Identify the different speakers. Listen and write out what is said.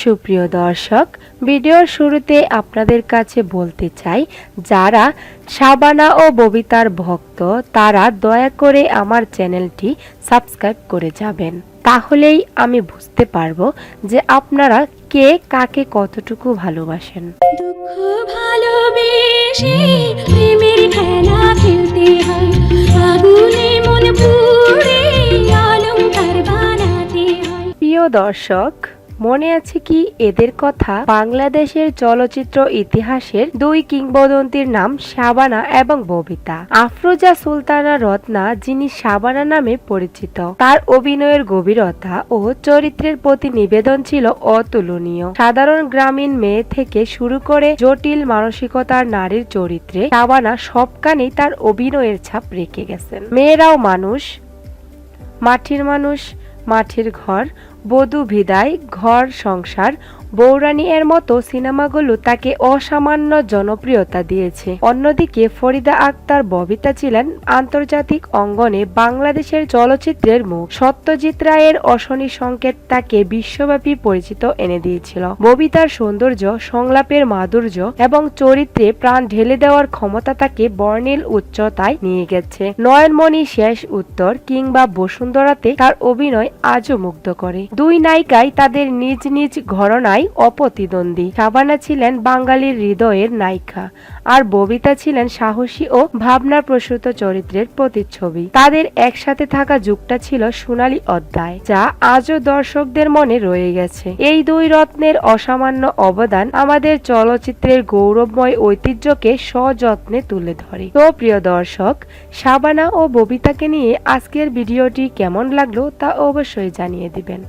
Speaker 1: সুপ্রিয় দর্শক ভিডিওর শুরুতে আপনাদের কাছে বলতে চাই যারা শাবানা ও ববিতার ভক্ত তারা দয়া করে আমার চ্যানেলটি সাবস্ক্রাইব করে যাবেন। তাহলেই আমি বুঝতে পারব যে আপনারা কে কাকে কতটুকু ভালোবাসেন।
Speaker 2: দুঃখ ভালোবেসে
Speaker 1: দর্শক, মনে আছে কি এদের কথা? বাংলাদেশের চলচ্চিত্র ইতিহাসের দুই কিংবদন্তির নাম শাবানা এবং ববিতা। আফরোজা সুলতানা রত্না, যিনি শাবানা নামে পরিচিত, তার অভিনয়ের গভীরতা ও চরিত্রের প্রতি নিবেদন ছিল অতুলনীয়। সাধারণ গ্রামীণ মেয়ে থেকে শুরু করে জটিল মানসিকতার নারীর চরিত্রে শাবানা সবখানেই তার অভিনয়ের ছাপ রেখে গেছেন। মেয়েরাও মানুষ, মাটির মানুষ, মাটির ঘর বধূ বিদায় ঘর সংসার বৌরানী এর মতো সিনেমাগুলো তাকে অসামান্য জনপ্রিয়তা দিয়েছে। অন্যদিকে ফরিদা আক্তার ববিতা ছিলেন আন্তর্জাতিক অঙ্গনে বাংলাদেশের চলচ্চিত্রের মুখ। সত্যজিৎ রায়ের অশনি সংকেত তাকে বিশ্বব্যাপী পরিচিত এনে দিয়েছিল। ববিতার সৌন্দর্য, সংলাপের মাধুর্য এবং চরিত্রে প্রাণ ঢেলে দেওয়ার ক্ষমতা তাকে বর্ণিল উচ্চতায় নিয়ে গেছে। নয়নমণি শেষ উত্তর কিংবা বসুন্ধরাতে তার অভিনয় আজও মুগ্ধ করে। দুই নায়িকাই তাদের নিজ নিজ ঘরনায় অপ্রতিদ্বন্দ্বী। শাবানা ছিলেন বাঙালির হৃদয়ের নায়িকা আর ববিতা ছিলেন সাহসী ও ভাবনা প্রসূত চরিত্রের প্রতিচ্ছবি। তাদের একসাথে থাকা যুগটা ছিল সোনালী অধ্যায়, যা আজও দর্শকদের মনে রয়ে গেছে। এই দুই রত্নের অসামান্য অবদান আমাদের চলচ্চিত্রের গৌরবময় ঐতিহ্যকে সযত্নে তুলে ধরে। তো প্রিয় দর্শক শাবানা ও ববিতাকে নিয়ে আজকের ভিডিওটি কেমন লাগল তা অবশ্যই জানিয়ে দিবেন।